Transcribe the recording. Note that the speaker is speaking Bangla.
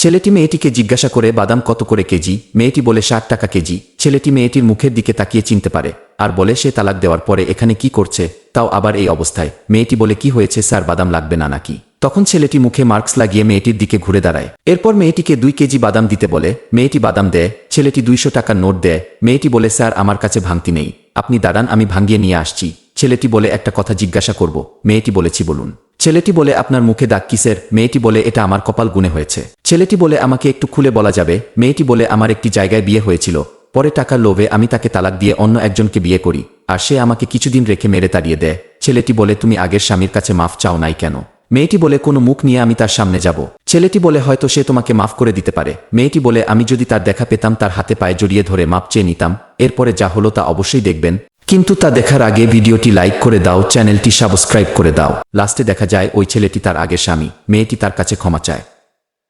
ছেলেটি মেয়েটিকে জিজ্ঞাসা করে, বাদাম কত করে কেজি? মেয়েটি বলে, ষাট টাকা কেজি। ছেলেটি মেয়েটির মুখের দিকে তাকিয়ে চিনতে পারে, আর বলে, সে তালাক দেওয়ার পরে এখানে কি করছে? তাও আবার এই অবস্থায়। মেয়েটি বলে, কি হয়েছে স্যার, বাদাম লাগবে না নাকি? তখন ছেলেটি মুখে মার্কস লাগিয়ে মেয়েটির দিকে ঘুরে দাঁড়ায়। এরপর মেয়েটিকে দুই কেজি বাদাম দিতে বলে, মেয়েটি বাদাম দেয়, ছেলেটি দুইশো টাকার নোট দেয়। মেয়েটি বলে, স্যার, আমার কাছে ভাঙতি নেই। আপনি দাঁড়ান, আমি ভাঙিয়ে নিয়ে আসছি। ছেলেটি বলে একটা কথা জিজ্ঞাসা করব, মেয়েটি বলেছি বলুন। ছেলেটি বলে, আপনার মুখে দাগ কিসের? মেয়েটি বলে, এটা আমার কপাল গুণে হয়েছে। ছেলেটি বলে, আমাকে একটু খুলে বলা যাবে? মেয়েটি বলে, আমার একটি জায়গায় বিয়ে হয়েছিল। পরে টাকার লোভে আমি তাকে তালাক দিয়ে অন্য একজনকে বিয়ে করি, আর সে আমাকে কিছুদিন রেখে মেরে তাড়িয়ে দেয়। ছেলেটি বলে, তুমি আগের স্বামীর কাছে মাফ চাও নাই কেন? মেয়েটি বলে, কোনো মুখ নিয়ে আমি তার সামনে যাব। ছেলেটি বলে, হয়তো সে তোমাকে মাফ করে দিতে পারে। মেয়েটি বলে, আমি যদি তার দেখা পেতাম তার হাতে পায়ে জড়িয়ে ধরে মাপ চেয়ে নিতাম, এরপরে যা হলো তা অবশ্যই দেখবেন। কিন্তু তা দেখার আগে ভিডিওটি লাইক করে দাও, চ্যানেলটি সাবস্ক্রাইব করে দাও। লাস্টে দেখা যায়, ওই ছেলেটি তার আগে স্বামী, মেয়েটি তার কাছে ক্ষমা চায়।